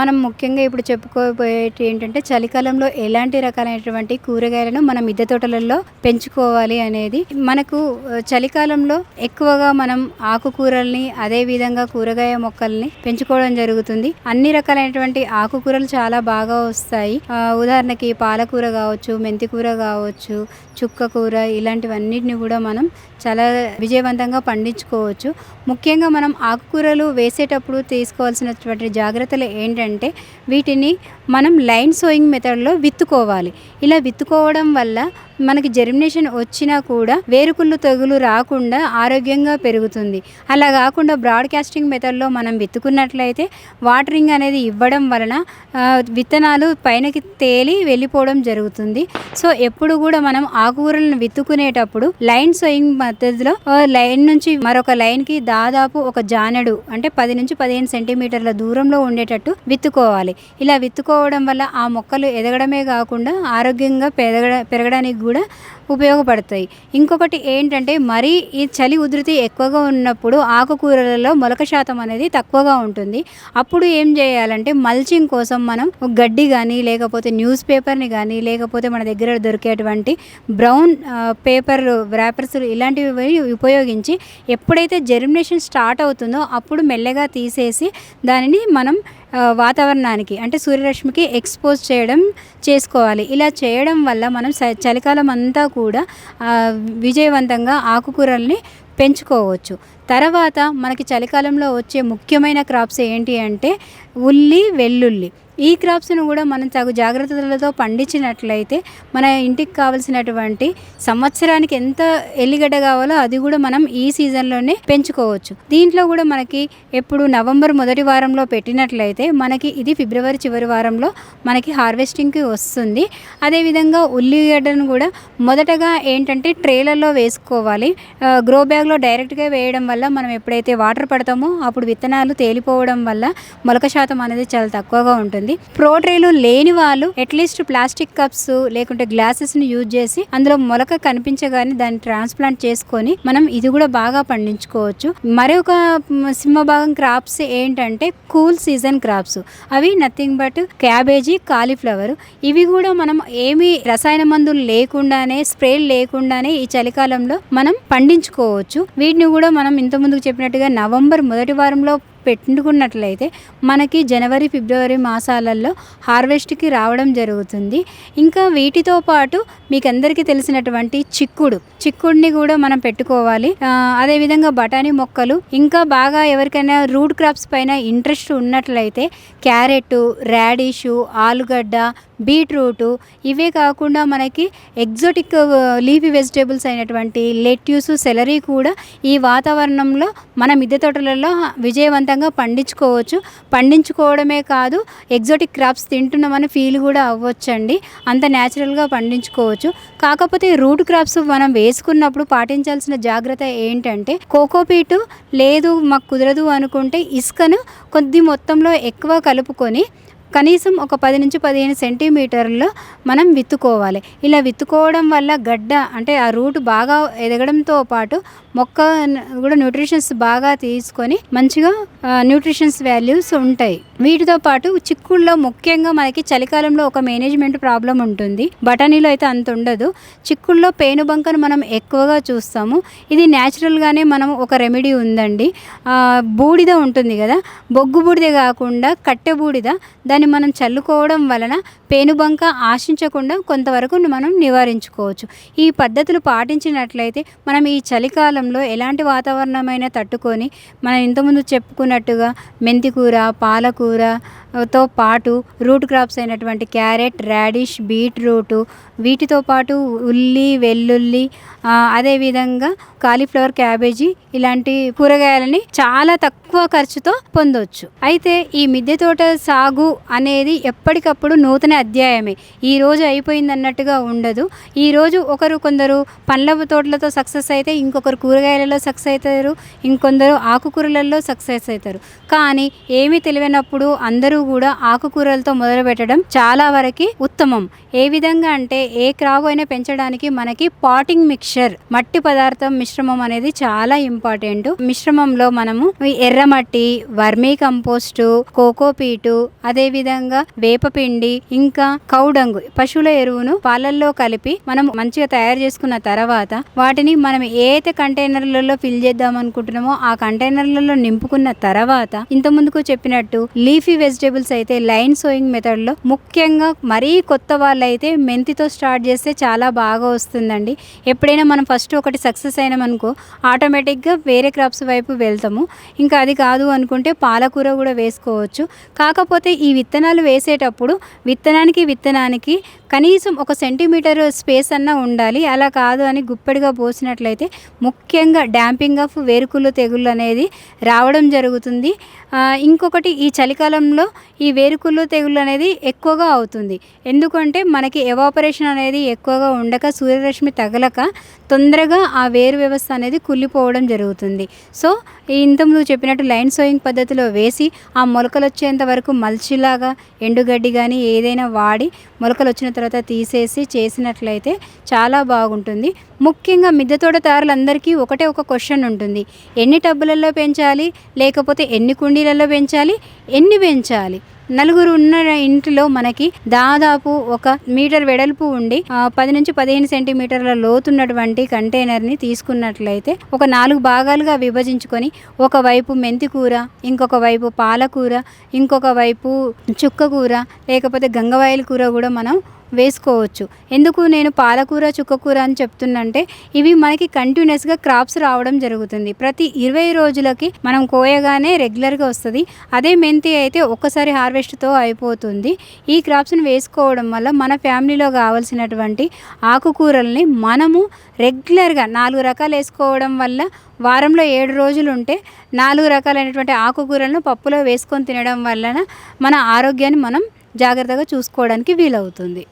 మనం ముఖ్యంగా ఇప్పుడు చెప్పుకోబోయేటి ఏంటంటే చలికాలంలో ఎలాంటి రకాలైనటువంటి కూరగాయలను మన మిద్దె తోటలలో పెంచుకోవాలి అనేది మనకు చలికాలంలో ఎక్కువగా మనం ఆకుకూరల్ని అదే విధంగా కూరగాయ మొక్కల్ని పెంచుకోవడం జరుగుతుంది. అన్ని రకాలైనటువంటి ఆకుకూరలు చాలా బాగా వస్తాయి. ఉదాహరణకి పాలకూర కావచ్చు మెంతి కూర కావచ్చు చుక్క కూర ఇలాంటివన్నిటిని కూడా మనం చాలా విజయవంతంగా పండించుకోవచ్చు. ముఖ్యంగా మనం ఆకుకూరలు వేసేటప్పుడు తీసుకోవాల్సినటువంటి జాగ్రత్తలు ఏంటంటే వీటిని మనం లైన్ సోయింగ్ మెథడ్లో విత్తుకోవాలి. ఇలా విత్తుకోవడం వల్ల మనకి జెర్మినేషన్ వచ్చినా కూడా వేరుకుళ్ళు తెగులు రాకుండా ఆరోగ్యంగా పెరుగుతుంది. అలా కాకుండా బ్రాడ్కాస్టింగ్ మెథడ్లో మనం విత్తుకున్నట్లయితే వాటరింగ్ అనేది ఇవ్వడం వలన విత్తనాలు పైనకి తేలి వెళ్ళిపోవడం జరుగుతుంది. సో ఎప్పుడు కూడా మనం ఆకుకూరలను విత్తుకునేటప్పుడు లైన్ సోయింగ్ పద్ధతిలో లైన్ నుంచి మరొక లైన్కి దాదాపు ఒక జానెడు అంటే పది నుంచి పదిహేను సెంటీమీటర్ల దూరంలో ఉండేటట్టు విత్తుకోవాలి. ఇలా విత్తుకోవడం వల్ల ఆ మొక్కలు ఎదగడమే కాకుండా ఆరోగ్యంగా పెరగడ పెరగడానికి కూడా ఉపయోగపడతాయి. ఇంకొకటి ఏంటంటే మరీ ఈ చలి ఉధృతి ఎక్కువగా ఉన్నప్పుడు ఆకుకూరలలో మొలక శాతం అనేది తక్కువగా ఉంటుంది. అప్పుడు ఏం చేయాలంటే మల్చింగ్ కోసం మనం గడ్డి కానీ లేకపోతే న్యూస్ పేపర్ని కానీ లేకపోతే మన దగ్గర దొరికేటువంటి బ్రౌన్ పేపర్లు పేపర్ ఇలాంటివి ఉపయోగించి ఎప్పుడైతే జెర్మినేషన్ స్టార్ట్ అవుతుందో అప్పుడు మెల్లగా తీసేసి దానిని మనం వాతావరణానికి అంటే సూర్యరశ్మికి ఎక్స్పోజ్ చేయడం చేసుకోవాలి. ఇలా చేయడం వల్ల మనం చలికాలం అంతా కూడా విజయవంతంగా ఆకుకూరల్ని పెంచుకోవచ్చు. తర్వాత మనకి చలికాలంలో వచ్చే ముఖ్యమైన క్రాప్స్ ఏంటి అంటే ఉల్లి వెల్లుల్లి. ఈ క్రాప్స్ను కూడా మనం తగు జాగ్రత్తలతో పండించినట్లయితే మన ఇంటికి కావలసినటువంటి సంవత్సరానికి ఎంత ఎల్లిగడ్డ కావాలో అది కూడా మనం ఈ సీజన్లోనే పెంచుకోవచ్చు. దీంట్లో కూడా మనకి ఎప్పుడు నవంబర్ మొదటి వారంలో పెట్టినట్లయితే మనకి ఇది ఫిబ్రవరి చివరి వారంలో మనకి హార్వెస్టింగ్కి వస్తుంది. అదేవిధంగా ఉల్లిగడ్డను కూడా మొదటగా ఏంటంటే ట్రేలలో వేసుకోవాలి. గ్రో బ్యాగ్లో డైరెక్ట్గా వేయడం వల్ల మనం ఎప్పుడైతే వాటర్ పడతామో అప్పుడు విత్తనాలు తేలిపోవడం వల్ల మొలక శాతం అనేది చాలా తక్కువగా ఉంటుంది. ప్రో ట్రేలు లేని వాళ్ళు అట్లీస్ట్ ప్లాస్టిక్ కప్స్ లేకుంటే గ్లాసెస్ని యూజ్ చేసి అందులో మొలక కనిపించగానే దాన్ని ట్రాన్స్ప్లాంట్ చేసుకొని మనం ఇది కూడా బాగా పండించుకోవచ్చు. మరొక సింహ సింహభాగం క్రాప్స్ ఏంటంటే కూల్ సీజన్ క్రాప్స్ అవి నథింగ్ బట్ క్యాబేజీ కాలీఫ్లవర్ ఇవి కూడా మనం ఏమి రసాయన మందులు లేకుండానే స్ప్రేలు లేకుండానే ఈ చలికాలంలో మనం పండించుకోవచ్చు. వీటిని కూడా మనం ఇంత ముందుకు చెప్పినట్టుగా నవంబర్ మొదటి వారంలో పెట్టుకున్నట్లయితే మనకి జనవరి ఫిబ్రవరి మాసాలలో హార్వెస్ట్కి రావడం జరుగుతుంది. ఇంకా వీటితో పాటు మీకు అందరికీ తెలిసినటువంటి చిక్కుడు. చిక్కుడిని కూడా మనం పెట్టుకోవాలి. అదేవిధంగా బఠానీ మొక్కలు. ఇంకా బాగా ఎవరికైనా రూట్ క్రాప్స్ పైన ఇంట్రెస్ట్ ఉన్నట్లయితే క్యారెట్ రాడిషు ఆలుగడ్డ బీట్రూటు ఇవే కాకుండా మనకి ఎగ్జోటిక్ లీఫీ వెజిటేబుల్స్ అయినటువంటి లెట్యూస్ సెలరీ కూడా ఈ వాతావరణంలో మన మిద్దె తోటలలో ప్రశాంతంగా పండించుకోవచ్చు. పండించుకోవడమే కాదు ఎగ్జోటిక్ క్రాప్స్ తింటున్నామని ఫీల్ కూడా అవ్వచ్చండి. అంత న్యాచురల్గా పండించుకోవచ్చు. కాకపోతే రూట్ క్రాప్స్ మనం వేసుకున్నప్పుడు పాటించాల్సిన జాగ్రత్త ఏంటంటే కోకోపీటు లేదు మాకు కుదరదు అనుకుంటే ఇసుకను కొద్ది మొత్తంలో ఎక్కువ కలుపుకొని కనీసం ఒక పది నుంచి పదిహేను సెంటీమీటర్లో మనం విత్తుకోవాలి. ఇలా విత్తుకోవడం వల్ల గడ్డ అంటే ఆ రూట్ బాగా ఎదగడంతో పాటు మొక్క కూడా న్యూట్రిషన్స్ బాగా తీసుకొని మంచిగా న్యూట్రిషన్స్ వాల్యూస్ ఉంటాయి. వీటితో పాటు చిక్కుల్లో ముఖ్యంగా మనకి చలికాలంలో ఒక మేనేజ్మెంట్ ప్రాబ్లం ఉంటుంది. బఠానీలో అయితే అంత ఉండదు. చిక్కుల్లో పేనుబంకను మనం ఎక్కువగా చూస్తాము. ఇది న్యాచురల్గానే మనం ఒక రెమెడీ ఉందండి. బూడిద ఉంటుంది కదా? బొగ్గు బూడిద కాకుండా కట్టె బూడిద. దాన్ని మనం చల్లుకోవడం వలన పేనుబంక ఆశించకుండా కొంతవరకు మనం నివారించుకోవచ్చు. ఈ పద్ధతులు పాటించినట్లయితే మనం ఈ చలికాలంలో ఎలాంటి వాతావరణమైనా తట్టుకొని మనం ఇంతకుముందు చెప్పుకున్నట్టుగా మెంతికూర పాలకూర dura తో పాటు రూట్ క్రాప్స్ అయినటువంటి క్యారెట్ రాడిష్ బీట్రూటు వీటితో పాటు ఉల్లి వెల్లుల్లి అదేవిధంగా కాలీఫ్లవర్ క్యాబేజీ ఇలాంటి కూరగాయలని చాలా తక్కువ ఖర్చుతో పొందవచ్చు అయితే ఈ మిద్దె తోట సాగు అనేది ఎప్పటికప్పుడు నూతన అధ్యాయమే. ఈ రోజు అయిపోయింది అన్నట్టుగా ఉండదు. ఈ రోజు ఒకరు కొందరు పండ్ల తోటలతో సక్సెస్ అయితే ఇంకొకరు కూరగాయలలో సక్సెస్ అవుతారు ఇంకొందరు ఆకుకూరలలో సక్సెస్ అవుతారు. కానీ ఏమీ తెలియనప్పుడు అందరూ కూడా ఆకుకూరలతో మొదలు పెట్టడం చాలా వరకు ఉత్తమం. ఏ విధంగా అంటే ఏ క్రాప్ అయినా పెంచడానికి మనకి పాటింగ్ మిక్చర్ మట్టి పదార్థం మిశ్రమం అనేది చాలా ఇంపార్టెంట్. మిశ్రమంలో మనము ఎర్రమట్టి వర్మీ కంపోస్టు కోకోపీటు అదే విధంగా వేపపిండి ఇంకా కౌడంగు పశువుల ఎరువును పాలల్లో కలిపి మనం మంచిగా తయారు చేసుకున్న తర్వాత వాటిని మనం ఏ కంటైనర్లలో ఫిల్ చేద్దాం అనుకుంటున్నామో ఆ కంటైనర్లలో నింపుకున్న తర్వాత ఇంత ముందుకు చెప్పినట్టు లీఫీ వెజిటేబుల్స్ అయితే లైన్ సోయింగ్ మెథడ్లో ముఖ్యంగా మరీ కొత్త వాళ్ళైతే మెంతితో స్టార్ట్ చేస్తే చాలా బాగా వస్తుందండి. ఎప్పుడైనా మనం ఫస్ట్ ఒకటి సక్సెస్ అయినామనుకో ఆటోమేటిక్గా వేరే క్రాప్స్ వైపు వెళ్తాము. ఇంకా అది కాదు అనుకుంటే పాలకూర కూడా వేసుకోవచ్చు. కాకపోతే ఈ విత్తనాలు వేసేటప్పుడు విత్తనానికి విత్తనానికి కనీసం ఒక సెంటీమీటర్ స్పేస్ అన్నా ఉండాలి. అలా కాదు అని గుప్పెడిగా పోసినట్లయితే ముఖ్యంగా డ్యాంపింగ్ ఆఫ్ వేరుకుళ్ళు తెగుళ్ళు అనేది రావడం జరుగుతుంది. ఇంకొకటి ఈ చలికాలంలో ఈ వేరుకుళ్ళు తెగుళ్ళు అనేది ఎక్కువగా అవుతుంది. ఎందుకంటే మనకి ఎవాపరేషన్ అనేది ఎక్కువగా ఉండక సూర్యరశ్మి తగలక తొందరగా ఆ వేరు వ్యవస్థ అనేది కుళ్ళిపోవడం జరుగుతుంది. సో ఈ ఇంతకుముందు చెప్పినట్టు లైన్ సోయింగ్ పద్ధతిలో వేసి ఆ మొలకలు వచ్చేంత వరకు మల్చిలాగా ఎండుగడ్డి కానీ ఏదైనా వాడి మొలకలు వచ్చిన తర్వాత తీసేసి చేసినట్లయితే చాలా బాగుంటుంది. ముఖ్యంగా మిద్దె తోటదారులందరికీ ఒకటే ఒక క్వశ్చన్ ఉంటుంది. ఎన్ని టబ్బులలో పెంచాలి? లేకపోతే ఎన్ని కుండీలలో పెంచాలి? ఎన్ని పెంచాలి? Oui. నలుగురు ఉన్న ఇంటిలో మనకి దాదాపు ఒక మీటర్ వెడల్పు ఉండి పది నుంచి పదిహేను సెంటీమీటర్ల లోతున్నటువంటి కంటైనర్ని తీసుకున్నట్లయితే ఒక నాలుగు భాగాలుగా విభజించుకొని ఒకవైపు మెంతి కూర ఇంకొక వైపు పాలకూర ఇంకొక వైపు చుక్క కూర లేకపోతే గంగవాయల కూర కూడా మనం వేసుకోవచ్చు. ఎందుకు నేను పాలకూర చుక్కకూర అని చెప్తున్నంటే ఇవి మనకి కంటిన్యూస్గా క్రాప్స్ రావడం జరుగుతుంది. ప్రతి ఇరవై రోజులకి మనం కోయగానే రెగ్యులర్గా వస్తుంది. అదే మెంతి అయితే ఒక్కసారి హార్వెస్ట్ హార్వెస్ట్తో అయిపోతుంది. ఈ క్రాప్స్ని వేసుకోవడం వల్ల మన ఫ్యామిలీలో కావాల్సినటువంటి ఆకుకూరల్ని మనము రెగ్యులర్గా నాలుగు రకాలు వేసుకోవడం వల్ల వారంలో ఏడు రోజులు ఉంటే నాలుగు రకాలైనటువంటి ఆకుకూరలను పప్పులో వేసుకొని తినడం వలన మన ఆరోగ్యాన్ని మనం జాగ్రత్తగా చూసుకోవడానికి వీలవుతుంది.